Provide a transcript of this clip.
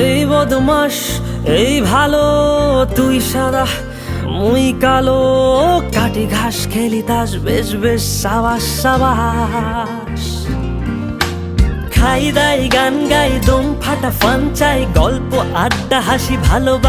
এই বদমাস, এই ভালো, তুই সাদা, মুই কালো, কাটি ঘাস খেলি তাস, বেশ বেশ, সাবাস সাবাস। খাই দাই, গান গাই ফাটা ফান চাই গল্প আড্ডা হাসি ভালোবাস।